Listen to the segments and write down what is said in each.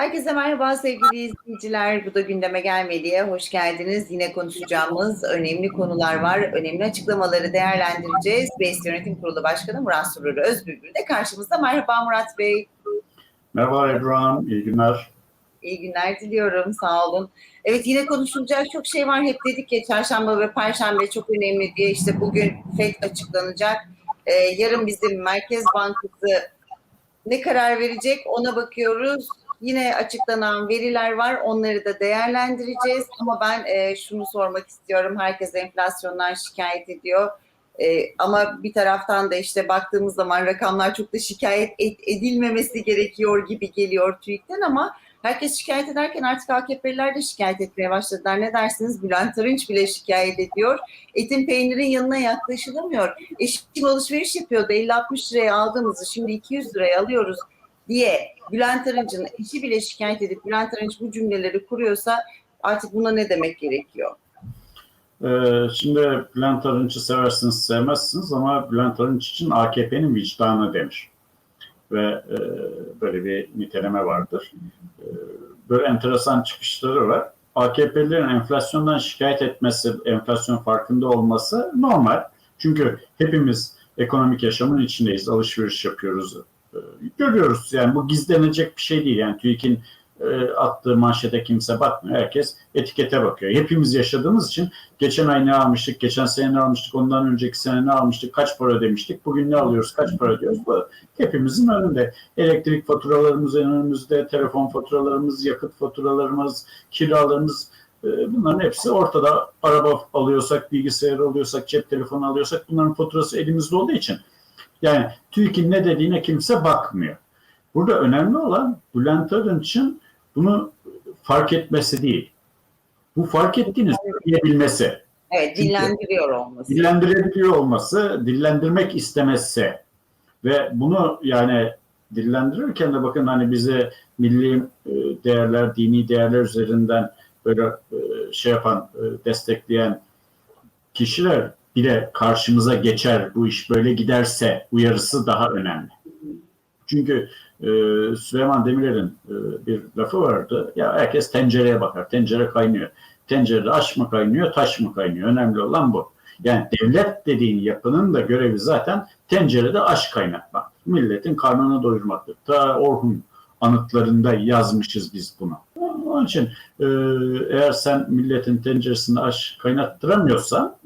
Herkese merhaba sevgili izleyiciler. Bu da gündeme gelmediye hoş geldiniz. Yine konuşacağımız önemli konular var. Önemli açıklamaları değerlendireceğiz. BES Yönetim Kurulu Başkanı Murat Sururu Özbülbül de karşımızda. Merhaba Murat Bey. Merhaba Ebru iyi günler. İyi günler diliyorum, sağ olun. Evet yine konuşulacak çok şey var. Hep dedik ya çarşamba ve perşembe çok önemli diye. İşte bugün FED açıklanacak. Ee, yarın bizim Merkez Bankası ne karar verecek ona bakıyoruz. Yine açıklanan veriler var. Onları da değerlendireceğiz. Ama ben e, şunu sormak istiyorum. Herkes enflasyondan şikayet ediyor. E, ama bir taraftan da işte baktığımız zaman rakamlar çok da şikayet et, edilmemesi gerekiyor gibi geliyor TÜİK'ten ama herkes şikayet ederken artık AKP'liler de şikayet etmeye başladılar. Ne dersiniz? Bülent Arınç bile şikayet ediyor. Etin peynirin yanına yaklaşılamıyor. Eşim alışveriş yapıyordu. 50-60 liraya aldığımızı şimdi 200 liraya alıyoruz diye Bülent Arınç'ın eşi bile şikayet edip Bülent Arınç bu cümleleri kuruyorsa artık buna ne demek gerekiyor? Ee, şimdi Bülent Arınç'ı seversiniz sevmezsiniz ama Bülent Arınç için AKP'nin vicdanı denir. Ve e, böyle bir niteleme vardır. E, böyle enteresan çıkışları var. AKP'lilerin enflasyondan şikayet etmesi, enflasyon farkında olması normal. Çünkü hepimiz ekonomik yaşamın içindeyiz, alışveriş yapıyoruz, görüyoruz. Yani bu gizlenecek bir şey değil. Yani TÜİK'in e, attığı manşete kimse bakmıyor. Herkes etikete bakıyor. Hepimiz yaşadığımız için geçen ay ne almıştık, geçen sene ne almıştık, ondan önceki sene ne almıştık, kaç para ödemiştik, bugün ne alıyoruz, kaç para ödüyoruz. Bu hepimizin önünde. Elektrik faturalarımız önümüzde, telefon faturalarımız, yakıt faturalarımız, kiralarımız e, bunların hepsi ortada. Araba alıyorsak, bilgisayar alıyorsak, cep telefonu alıyorsak bunların faturası elimizde olduğu için yani TÜİK'in ne dediğine kimse bakmıyor. Burada önemli olan Bülent Arınç'ın bunu fark etmesi değil. Bu fark ettiğini söyleyebilmesi. Evet, dillendiriyor olması. Dillendirebiliyor olması, dillendirmek istemesi ve bunu yani dillendirirken de bakın hani bize milli e, değerler, dini değerler üzerinden böyle e, şey yapan, e, destekleyen kişiler bile karşımıza geçer bu iş böyle giderse uyarısı daha önemli. Çünkü e, Süleyman Demirel'in e, bir lafı vardı. Ya herkes tencereye bakar. Tencere kaynıyor. Tencerede aş mı kaynıyor, taş mı kaynıyor? Önemli olan bu. Yani devlet dediğin yapının da görevi zaten tencerede aş kaynatmak. Milletin karnını doyurmaktır. Ta Orhun anıtlarında yazmışız biz bunu. Onun için e, eğer sen milletin tenceresinde aş kaynattıramıyorsan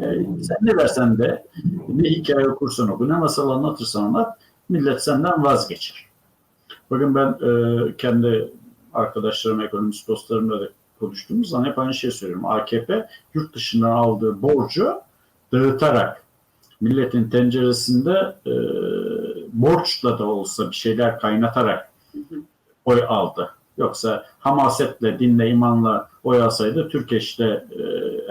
e, sen ne versen de ne hikaye okursan oku, ne masal anlatırsan anlat, millet senden vazgeçer. Bakın ben e, kendi arkadaşlarım, ekonomist dostlarımla da konuştuğumuz zaman hep aynı şey söylüyorum. AKP yurt dışından aldığı borcu dağıtarak milletin tenceresinde e, borçla da olsa bir şeyler kaynatarak oy aldı. Yoksa hamasetle, dinle, imanla oy alsaydı Türkeş'te e,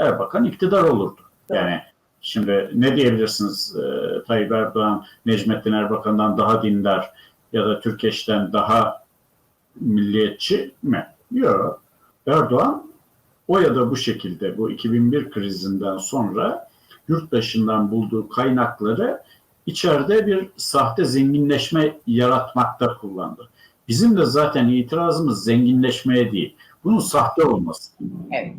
Erbakan iktidar olurdu. Yani şimdi ne diyebilirsiniz e, Tayyip Erdoğan, Necmettin Erbakan'dan daha dindar ya da Türkeş'ten daha milliyetçi mi? Yok. Erdoğan o ya da bu şekilde bu 2001 krizinden sonra yurt dışından bulduğu kaynakları içeride bir sahte zenginleşme yaratmakta kullandı. Bizim de zaten itirazımız zenginleşmeye değil. Bunun sahte olması. Evet.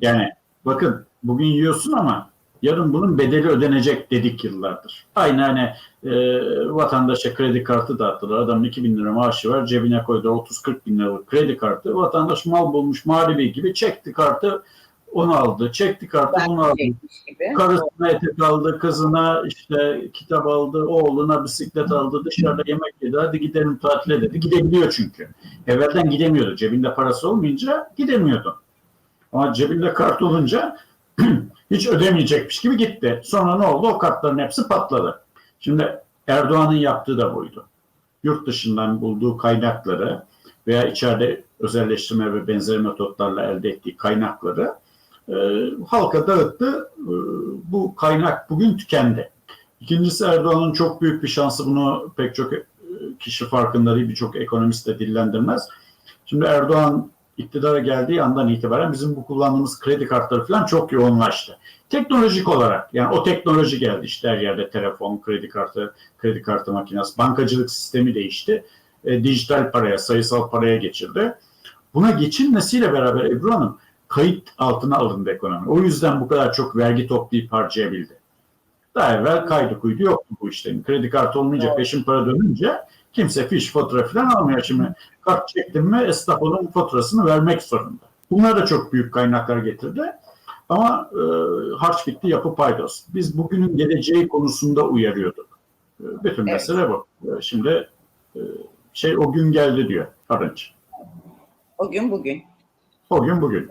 Yani bakın bugün yiyorsun ama yarın bunun bedeli ödenecek dedik yıllardır. Aynı hani e, vatandaşa kredi kartı dağıttılar. Adamın 2000 lira maaşı var cebine koydu 30-40 bin liralık kredi kartı. Vatandaş mal bulmuş mağlubi gibi çekti kartı onu aldı. Çekti kartı Ben bunu aldı. gibi. Karısına etek aldı, kızına işte kitap aldı, oğluna bisiklet aldı, dışarıda yemek yedi, hadi gidelim tatile dedi. Gidebiliyor çünkü. Evvelden gidemiyordu. Cebinde parası olmayınca gidemiyordu. Ama cebinde kart olunca hiç ödemeyecekmiş gibi gitti. Sonra ne oldu? O kartların hepsi patladı. Şimdi Erdoğan'ın yaptığı da buydu. Yurt dışından bulduğu kaynakları veya içeride özelleştirme ve benzeri metotlarla elde ettiği kaynakları e, halka dağıttı. E, bu kaynak bugün tükendi. İkincisi Erdoğan'ın çok büyük bir şansı bunu pek çok e, kişi farkında birçok ekonomist de dillendirmez. Şimdi Erdoğan iktidara geldiği andan itibaren bizim bu kullandığımız kredi kartları falan çok yoğunlaştı. Teknolojik olarak yani o teknoloji geldi işte her yerde telefon, kredi kartı, kredi kartı makinesi, bankacılık sistemi değişti. e, dijital paraya, sayısal paraya geçildi. Buna geçilmesiyle beraber Ebru Hanım kayıt altına alındı ekonomi. O yüzden bu kadar çok vergi toplayıp harcayabildi. Daha evvel kaydı kuydu yoktu bu işlerin. Kredi kartı olmayınca Evet. peşin para dönünce kimse fiş fatura falan almıyor. Şimdi kart çektim mi esnaf onun faturasını vermek zorunda. Bunlar da çok büyük kaynaklar getirdi. Ama e, harç bitti yapı paydos. Biz bugünün geleceği konusunda uyarıyorduk. E, bütün Evet. mesele bu. E, şimdi e, şey o gün geldi diyor Arınç. O gün bugün. O gün bugün.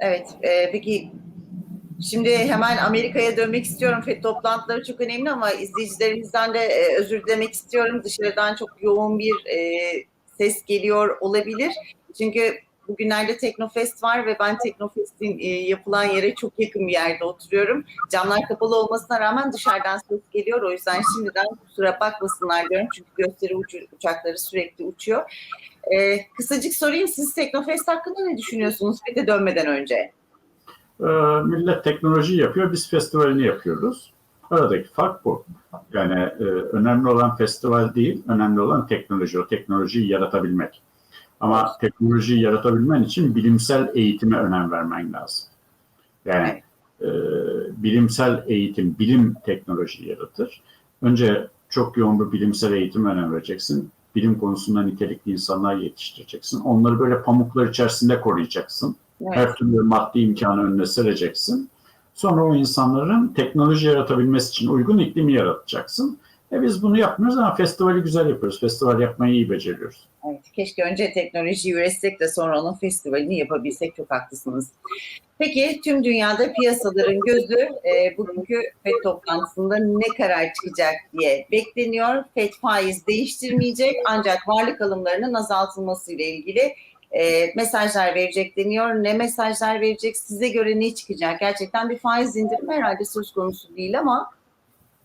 Evet. e, peki şimdi hemen Amerika'ya dönmek istiyorum. FED toplantıları çok önemli ama izleyicilerimizden de e, özür dilemek istiyorum. Dışarıdan çok yoğun bir e, ses geliyor olabilir. Çünkü bugünlerde Teknofest var ve ben Teknofest'in e, yapılan yere çok yakın bir yerde oturuyorum. Camlar kapalı olmasına rağmen dışarıdan ses geliyor. O yüzden şimdiden kusura bakmasınlar diyorum. Çünkü gösteri uçu- uçakları sürekli uçuyor. E, kısacık sorayım siz Teknofest hakkında ne düşünüyorsunuz FED'e dönmeden önce? E, millet teknoloji yapıyor, biz festivalini yapıyoruz. Aradaki fark bu. Yani e, önemli olan festival değil, önemli olan teknoloji. O teknolojiyi yaratabilmek. Ama teknolojiyi yaratabilmen için bilimsel eğitime önem vermen lazım. Yani e, bilimsel eğitim, bilim teknoloji yaratır. Önce çok yoğun bir bilimsel eğitime önem vereceksin. Bilim konusunda nitelikli insanlar yetiştireceksin. Onları böyle pamuklar içerisinde koruyacaksın. Evet. Her türlü maddi imkanı önüne sereceksin. Sonra o insanların teknoloji yaratabilmesi için uygun iklimi yaratacaksın. E biz bunu yapmıyoruz ama festivali güzel yapıyoruz. Festival yapmayı iyi beceriyoruz. Evet, keşke önce teknolojiyi üretsek de sonra onun festivalini yapabilsek. Çok haklısınız. Peki tüm dünyada piyasaların gözü e, bugünkü FED toplantısında ne karar çıkacak diye bekleniyor. FED faiz değiştirmeyecek ancak varlık alımlarının azaltılması ile ilgili e, mesajlar verecek deniyor. Ne mesajlar verecek? Size göre ne çıkacak? Gerçekten bir faiz indirimi herhalde söz konusu değil ama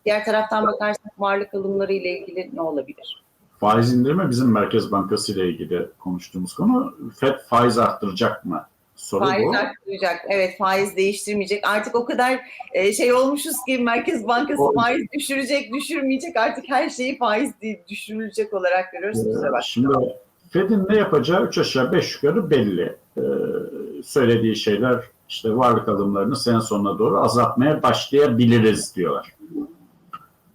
diğer taraftan bakarsak varlık alımları ile ilgili ne olabilir? Faiz indirimi bizim Merkez Bankası ile ilgili konuştuğumuz konu. FED faiz arttıracak mı? Soru Faiz bu. arttıracak. Evet faiz değiştirmeyecek. Artık o kadar e, şey olmuşuz ki Merkez Bankası Doğru. faiz düşürecek, düşürmeyecek. Artık her şeyi faiz değil, düşürülecek olarak görüyoruz. Bak. Şimdi Fed'in ne yapacağı 3 aşağı 5 yukarı belli. Ee, söylediği şeyler işte varlık alımlarını sene sonuna doğru azaltmaya başlayabiliriz diyorlar.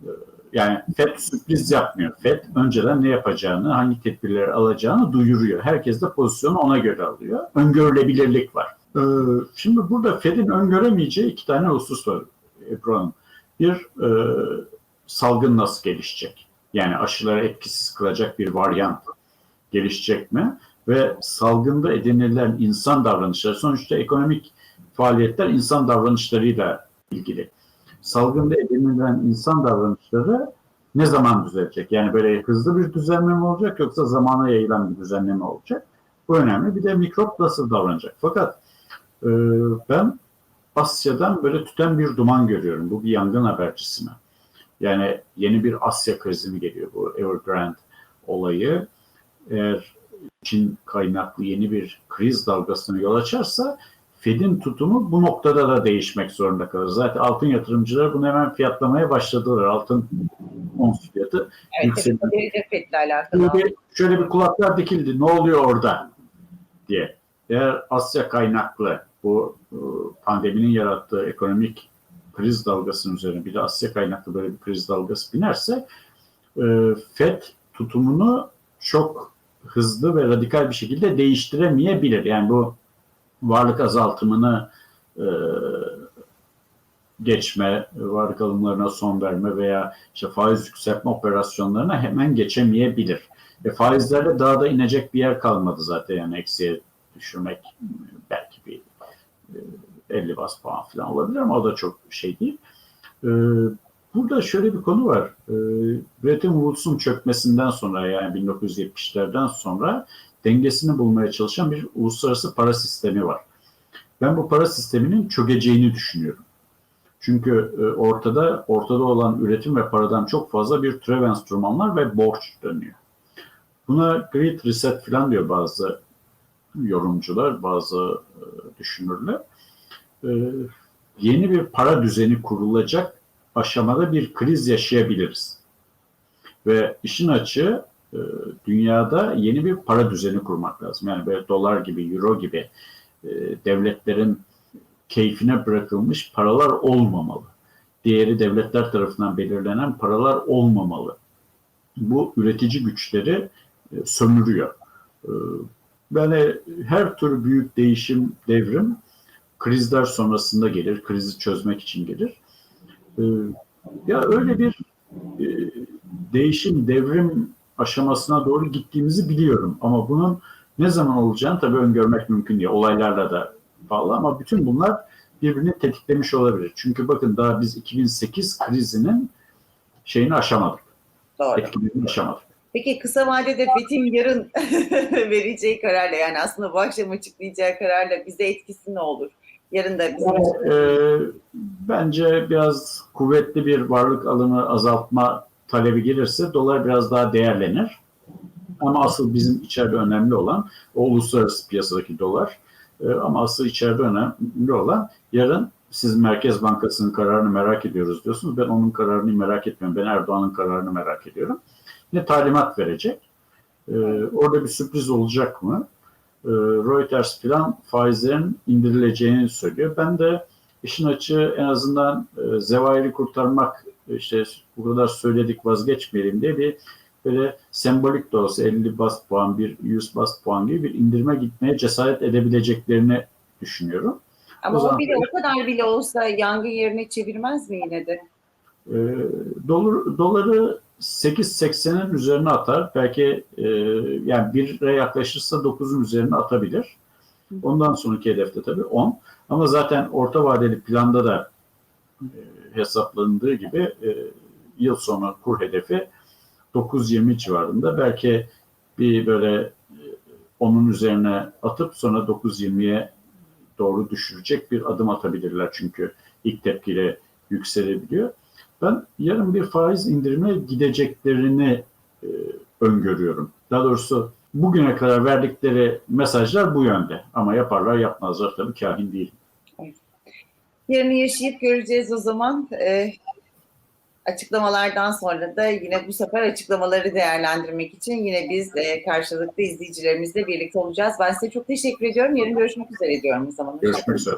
Ee, Yani Fed sürpriz yapmıyor. Fed önceden ne yapacağını, hangi tedbirleri alacağını duyuruyor. Herkes de pozisyonu ona göre alıyor. Öngörülebilirlik var. Ee, Şimdi burada Fed'in öngöremeyeceği iki tane husus var Ebru Hanım. Bir, e, salgın nasıl gelişecek? Yani aşıları etkisiz kılacak bir varyant gelişecek mi? Ve salgında edinilen insan davranışları, sonuçta ekonomik faaliyetler insan davranışlarıyla ilgili. Salgında edinilen insan davranışları ne zaman düzelecek? Yani böyle hızlı bir düzenleme mi olacak yoksa zamana yayılan bir düzenleme olacak? Bu önemli. Bir de mikrop nasıl davranacak? Fakat e, ben Asya'dan böyle tüten bir duman görüyorum. Bu bir yangın habercisi mi? Yani yeni bir Asya krizi mi geliyor bu Evergrande olayı? Eğer Çin kaynaklı yeni bir kriz dalgasını yol açarsa Fed'in tutumu bu noktada da değişmek zorunda kalır. Zaten altın yatırımcıları bunu hemen fiyatlamaya başladılar. Altın ons fiyatı Evet, gelecek FED'le alakalı. Şöyle bir, şöyle bir kulaklar dikildi. Ne oluyor orada? diye. Eğer Asya kaynaklı bu e, pandeminin yarattığı ekonomik kriz dalgasının üzerine bir de Asya kaynaklı böyle bir kriz dalgası binerse e, FED tutumunu çok hızlı ve radikal bir şekilde değiştiremeyebilir. Yani bu varlık azaltımını e, geçme, varlık alımlarına son verme veya işte faiz yükseltme operasyonlarına hemen geçemeyebilir. E, faizlerle daha da inecek bir yer kalmadı zaten yani eksiye düşürmek belki bir e, 50 bas puan falan olabilir ama o da çok şey değil. Burada şöyle bir konu var. E, Bretton Woods'un çökmesinden sonra yani 1970'lerden sonra dengesini bulmaya çalışan bir uluslararası para sistemi var. Ben bu para sisteminin çökeceğini düşünüyorum. Çünkü e, ortada ortada olan üretim ve paradan çok fazla bir türev enstrümanlar ve borç dönüyor. Buna Great Reset falan diyor bazı yorumcular, bazı e, düşünürler. E, yeni bir para düzeni kurulacak aşamada bir kriz yaşayabiliriz. Ve işin açığı e, dünyada yeni bir para düzeni kurmak lazım. Yani böyle dolar gibi, euro gibi e, devletlerin keyfine bırakılmış paralar olmamalı. Diğeri devletler tarafından belirlenen paralar olmamalı. Bu üretici güçleri e, sömürüyor. Yani her tür büyük değişim, devrim krizler sonrasında gelir, krizi çözmek için gelir. E, Ya öyle bir e, değişim, devrim aşamasına doğru gittiğimizi biliyorum. Ama bunun ne zaman olacağını tabii öngörmek mümkün değil. Olaylarla da bağlı ama bütün bunlar birbirini tetiklemiş olabilir. Çünkü bakın daha biz 2008 krizinin şeyini aşamadık. Doğru. Etkilerini aşamadık. Peki kısa vadede FETÖ'nün yarın vereceği kararla yani aslında bu akşam açıklayacağı kararla bize etkisi ne olur? Yarın da bizim Yani, e, bence biraz kuvvetli bir varlık alımı azaltma talebi gelirse dolar biraz daha değerlenir. Ama asıl bizim içeride önemli olan o uluslararası piyasadaki dolar. E, ama asıl içeride önemli olan yarın siz Merkez Bankası'nın kararını merak ediyoruz diyorsunuz. Ben onun kararını merak etmiyorum. Ben Erdoğan'ın kararını merak ediyorum. Ne talimat verecek? E, orada bir sürpriz olacak mı? E, Reuters falan faizlerin indirileceğini söylüyor. Ben de işin açığı en azından e, zevairi kurtarmak işte bu kadar söyledik vazgeçmeyelim diye bir böyle sembolik de olsa 50 bas puan, bir 100 bas puan gibi bir indirime gitmeye cesaret edebileceklerini düşünüyorum. ama o zaman- o bile o kadar bile olsa yangın yerine çevirmez mi yine de? E, dolar, doları 8.80'in üzerine atar. Belki e, yani 1'e yaklaşırsa 9'un üzerine atabilir. Ondan sonraki hedefte tabii 10. Ama zaten orta vadeli planda da e, hesaplandığı gibi e, yıl sonu kur hedefi 9.20 civarında. Belki bir böyle e, onun üzerine atıp sonra 9.20'ye doğru düşürecek bir adım atabilirler. Çünkü ilk tepkiyle yükselebiliyor. Ben yarın bir faiz indirime gideceklerini e, öngörüyorum. Daha doğrusu bugüne kadar verdikleri mesajlar bu yönde. Ama yaparlar yapmazlar tabii kahin değil. Yarını yaşayıp göreceğiz o zaman. Ee, açıklamalardan sonra da yine bu sefer açıklamaları değerlendirmek için yine biz e, karşılıklı izleyicilerimizle birlikte olacağız. Ben size çok teşekkür ediyorum. Yarın görüşmek üzere diyorum o zaman. Görüşmek üzere.